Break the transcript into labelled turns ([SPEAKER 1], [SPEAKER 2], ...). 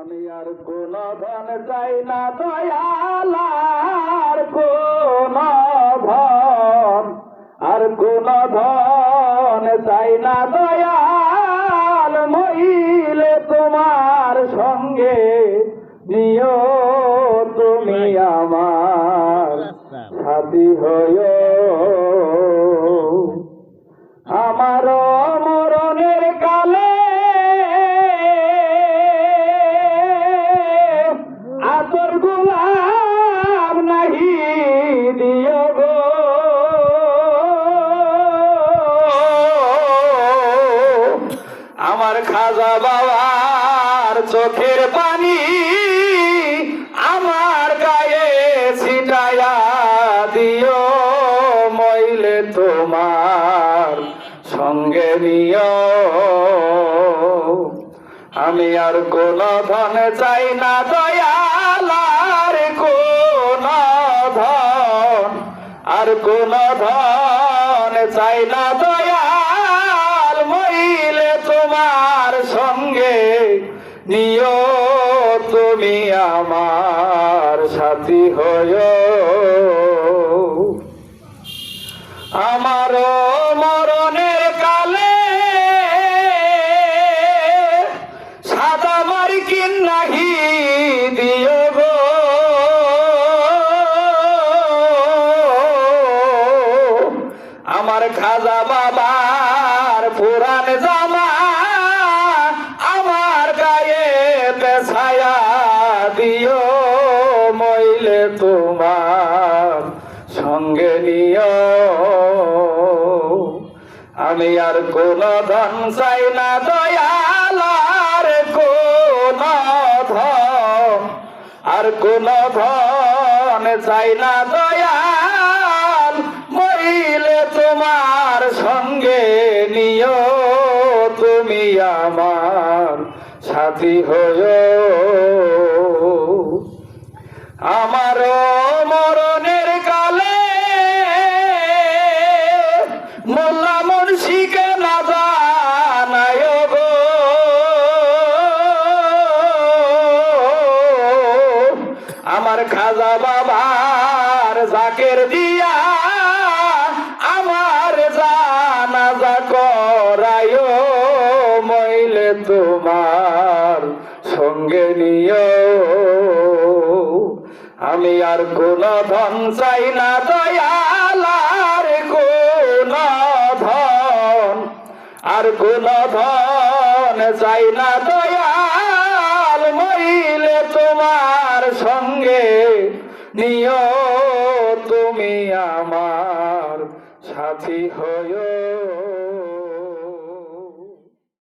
[SPEAKER 1] আমি আর কোন ধন চাই না দয়ালার কোন ধন আর কোন ধন চাই না দয়াল মইলে তোমার সঙ্গে নিও তুমি আমার সাথী হয় আমার খাজা বাবার চোখের পানি আমার গায়ে ছিটায়া দিও, মইলে তোমার সঙ্গে নিও। আমি আর কোন ধন চাই না দয়ালার কোন ধন, আর কোন ধন চাই না, দয়াল, মইলে নিও তুমি আমার সাথী হয় আমার মরণের কালে সাদা মার্কিন নাহি দিও গো। আমার খাজা বাবার পুরান জামা তোমার সঙ্গে নিও। আমি আর কোন ধন চাই না দয়ালার কোন ধন। আর কোন ধন চাই না, দয়াল মইলে তোমার সঙ্গে নিও। তুমি আমার সাথী হয়ে আমার মরণের কালে মোল্লা মুন্সিকে না জানায় গো। আমার খাজা বাবার জাকের দিয়া আমার জানাজা করায়, মইলে তোমার সঙ্গে নিও আমি আর কোন ধন চাই না দয়ালার কোন ধন আর কোন ধন চাই না দয়াল মইলে তোমার সঙ্গে নিও তুমি আমার সাথী হয়।